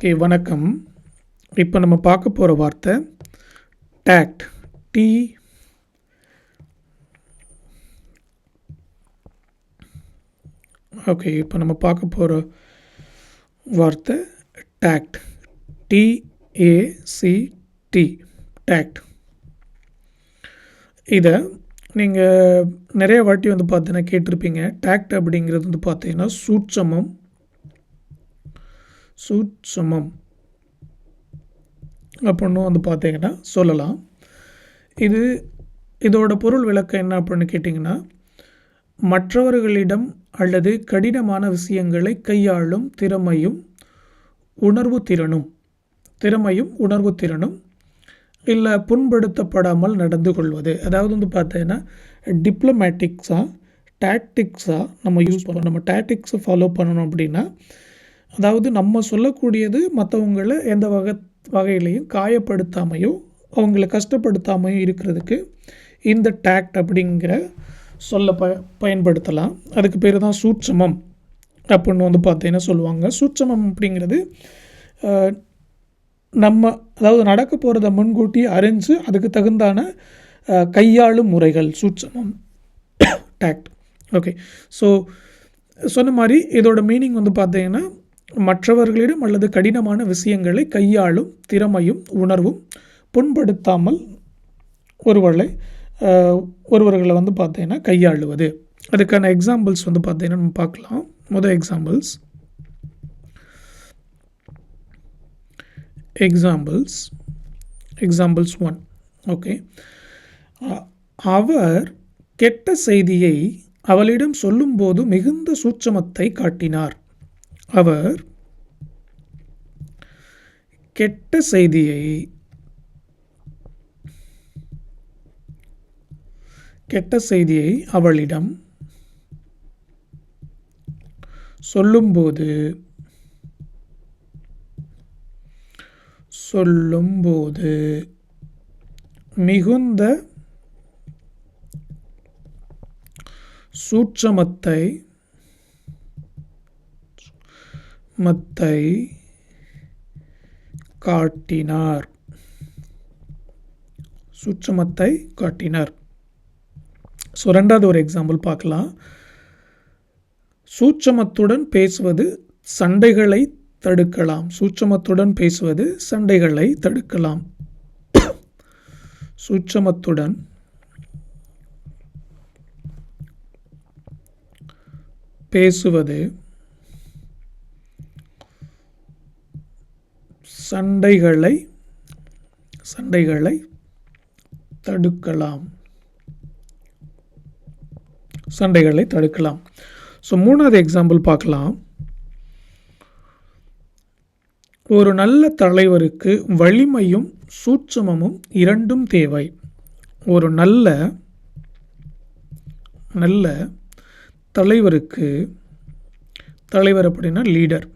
Okay வணக்கம். இப்போ நம்ம பார்க்க போகிற வார்த்தை டேக்ட் டி ஓகே இப்போ நம்ம பார்க்க போகிற வார்த்தை டேக்ட் டிஏசிடி டேக்ட் இதை நீங்கள் நிறைய வாட்டி வந்து பார்த்தீங்கன்னா கேட்டிருப்பீங்க. டேக்ட் அப்படிங்கிறது வந்து பார்த்தீங்கன்னா சூட்சமம் சூட்சமம் அப்படின்னு வந்து பார்த்தீங்கன்னா சொல்லலாம். இது இதோட பொருள் விளக்கம் என்ன அப்படின்னு கேட்டிங்கன்னா மற்றவர்களிடம் அல்லது கடினமான விஷயங்களை கையாளும் திறமையும் உணர்வு திறனும் திறமையும் உணர்வு திறனும் இல்லை புண்படுத்தப்படாமல் நடந்து கொள்வது. அதாவது வந்து பார்த்தீங்கன்னா டிப்ளமேட்டிக்ஸாக டாக்டிக்ஸாக நம்ம யூஸ் பண்ணணும். நம்ம டாக்டிக்ஸை ஃபாலோ பண்ணணும் அப்படின்னா அதாவது நம்ம சொல்லக்கூடியது மற்றவங்கள எந்த வகை வகையிலையும் காயப்படுத்தாமையோ அவங்கள கஷ்டப்படுத்தாமையும் இருக்கிறதுக்கு இந்த டேக்ட் அப்படிங்கிற சொல்ல ப பயன்படுத்தலாம். அதுக்கு பேர் தான் சூட்சமம் அப்படின்னு வந்து பார்த்தீங்கன்னா சொல்லுவாங்க. சூட்சமம் அப்படிங்கிறது நம்ம அதாவது நடக்க போகிறத முன்கூட்டி அறிஞ்சு அதுக்கு தகுந்தான கையாளும் முறைகள் சூட்சமம். டேக்ட். ஓகே. ஸோ சொன்ன மாதிரி இதோட மீனிங் வந்து பார்த்தீங்கன்னா மற்றவர்களிடம் அல்லது கடினமான விஷயங்களை கையாளும் திறமையும் உணர்வும் புண்படுத்தாமல் ஒருவர்களை ஒருவர்களை வந்து பார்த்தீங்கன்னா கையாளுவது. அதுக்கான எக்ஸாம்பிள்ஸ் வந்து பார்த்தீங்கன்னா நம்ம பார்க்கலாம். முதல் examples examples examples one okay அவர் கெட்ட செய்தியை அவளிடம் சொல்லும்போது மிகுந்த சூட்சமத்தை காட்டினார். அவர் கெட்ட செய்தியை கெட்ட செய்தியை அவளிடம் சொல்லும்போது சொல்லும்போது மிகுந்த சூட்சமத்தை மத்தை காட்டினார். சூட்சமத்தை காட்டினார். ஸோ ரெண்டாவது ஒரு எக்ஸாம்பிள் பார்க்கலாம். சூட்சமத்துடன் பேசுவது சண்டைகளை தடுக்கலாம். சூட்சமத்துடன் பேசுவது சண்டைகளை தடுக்கலாம். சூட்சமத்துடன் பேசுவது சண்டைகளை சண்டைகளை தடுக்கலாம். சண்டைகளை தடுக்கலாம். ஸோ மூணாவது எக்ஸாம்பிள் பார்க்கலாம். ஒரு நல்ல தலைவருக்கு வலிமையும் சூட்சமமும் இரண்டும் தேவை. ஒரு நல்ல நல்ல தலைவருக்கு தலைவர் அப்படின்னா லீடர்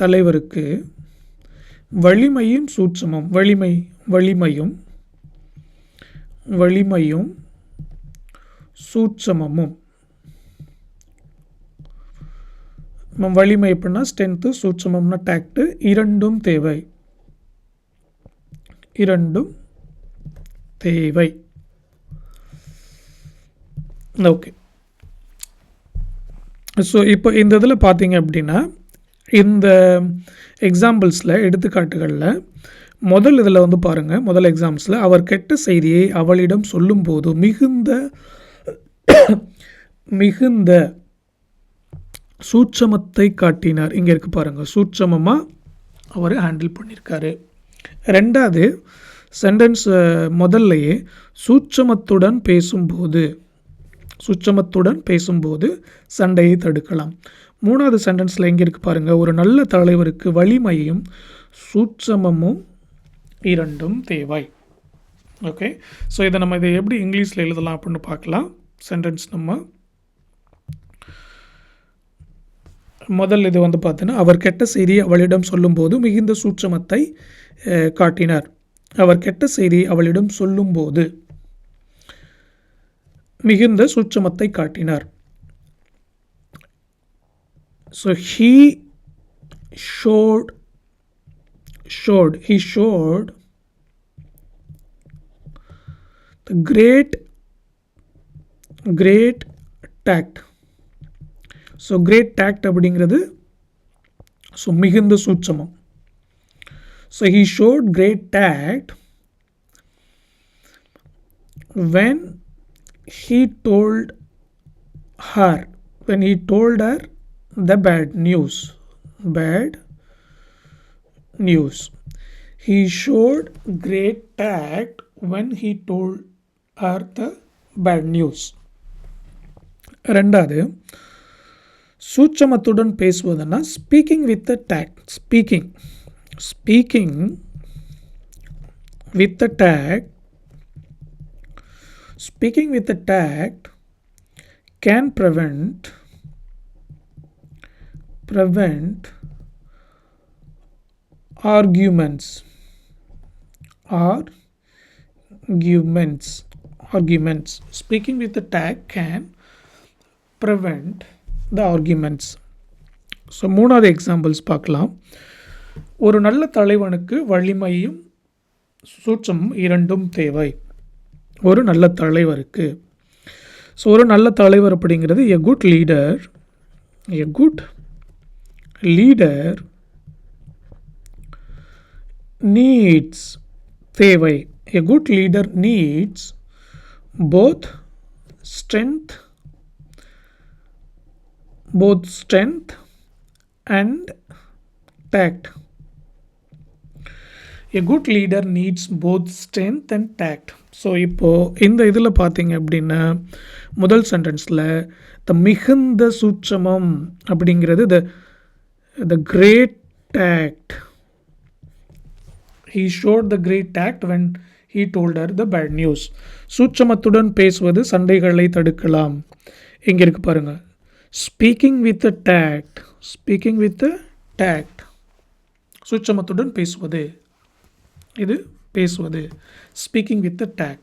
தலைவருக்கு வலிமையும் சூட்சமம். வலிமை வலிமையும் வலிமையும் சூட்சமமும். வலிமை எப்படின்னா ஸ்ட்ரென்த்து சூட்சமம்னா டேக்டு இரண்டும் தேவை. இரண்டும் தேவை. ஓகே ஸோ இப்போ இந்த இதில் பார்த்தீங்க அப்படின்னா இந்த எக்ஸாம்பிள்ஸில் எடுத்துக்காட்டுகளில் முதல் இதில் வந்து பாருங்கள் முதல் எக்ஸாம்ஸில் அவர் கெட்ட செய்தியை அவளிடம் சொல்லும்போது மிகுந்த மிகுந்த சூட்சமத்தை காட்டினார். இங்கே இருக்கு பாருங்கள் சூட்சமமாக அவர் ஹேண்டில் பண்ணியிருக்காரு ரெண்டாவது சென்டென்ஸ் முதல்லையே சூட்சமத்துடன் பேசும்போது சுச்சமத்துடன் பேசும்போது சண்டையை தடுக்கலாம். மூணாவது சென்டென்ஸில் எங்கே இருக்கு பாருங்கள் ஒரு நல்ல தலைவருக்கு வலிமையும் சூட்சமமும் இரண்டும் தேவை. ஓகே ஸோ இதை நம்ம இதை எப்படி இங்கிலீஷில் எழுதலாம் அப்படின்னு பார்க்கலாம். சென்டென்ஸ் நம்ம முதல் இது வந்து பார்த்தீங்கன்னா அவர் கெட்ட செய்தி அவளிடம் சொல்லும்போது மிகுந்த சூட்சமத்தை காட்டினார். அவர் கெட்ட செய்தி அவளிடம் சொல்லும்போது மிகுந்த சூட்சமத்தை காட்டினார். so he showed showed he showed the great great tact so great tact அப்படிங்கிறது ஸோ மிகுந்த சூட்சமம் so he showed great tact when he told her when he told her the bad news bad news he showed great tact when he told her the bad news ரெண்டாவது சூட்சமத்துடன் பேசுவதுன்னா speaking with the tact speaking speaking with the tact Speaking with a tact can prevent prevent arguments. Arguments. Arguments. Speaking with the tag can prevent the arguments. So மூணாவது examples பார்க்கலாம். ஒரு நல்ல தலைவனுக்கு வலிமையும் சூட்சமும் இரண்டும் தேவை. ஒரு நல்ல தலைவருக்கு. ஸோ ஒரு நல்ல தலைவர் அப்படிங்கிறது a good leader a good leader needs தேவை. A good leader needs both strength both strength and tact a good leader needs both strength and tact so இப்போது இந்த இதில் பார்த்தீங்க அப்படின்னா முதல் சென்டென்ஸில் த மிகுந்த சூட்சமம் அப்படிங்கிறது the the great tact he showed the great tact when he told her the bad news சூட்சமத்துடன் பேசுவது சண்டைகளை தடுக்கலாம். இங்கே இருக்கு பாருங்கள் speaking with tact speaking with tact சூட்சமத்துடன் பேசுவது. இது பேசுவது. ஸ்பீக்கிங் வித் டேக்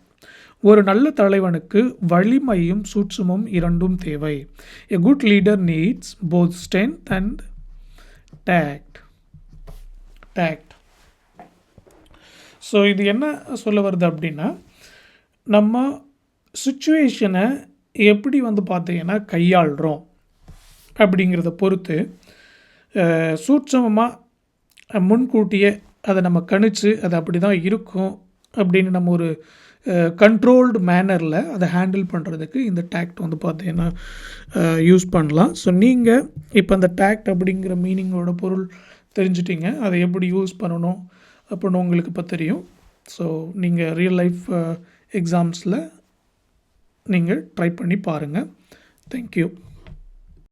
ஒரு நல்ல தலைவனுக்கு வலிமையும் சூட்சமும் இரண்டும் தேவை. A good leader needs both strength and tact tact so இது என்ன சொல்ல வருது அப்படின்னா நம்ம சுச்சுவேஷனை எப்படி வந்து பார்த்தீங்கன்னா கையாளுறோம் அப்படிங்கிறத பொறுத்து சூட்சமமாக முன்கூட்டியே அதை நம்ம கணிச்சு அது அப்படி தான் இருக்கும் அப்படின்னு நம்ம ஒரு கண்ட்ரோல்டு மேனரில் அதை ஹேண்டில் பண்ணுறதுக்கு இந்த டேக்ட் வந்து பார்த்தீங்கன்னா யூஸ் பண்ணலாம். ஸோ நீங்கள் இப்போ அந்த டேக்ட் அப்படிங்கிற மீனிங்கோட பொருள் தெரிஞ்சிட்டிங்க. அதை எப்படி யூஸ் பண்ணணும் அப்படின்னு உங்களுக்கு இப்போ தெரியும். ஸோ நீங்கள் ரியல் லைஃப் எக்ஸாம்ஸில் நீங்கள் ட்ரை பண்ணி பாருங்கள் தேங்க்யூ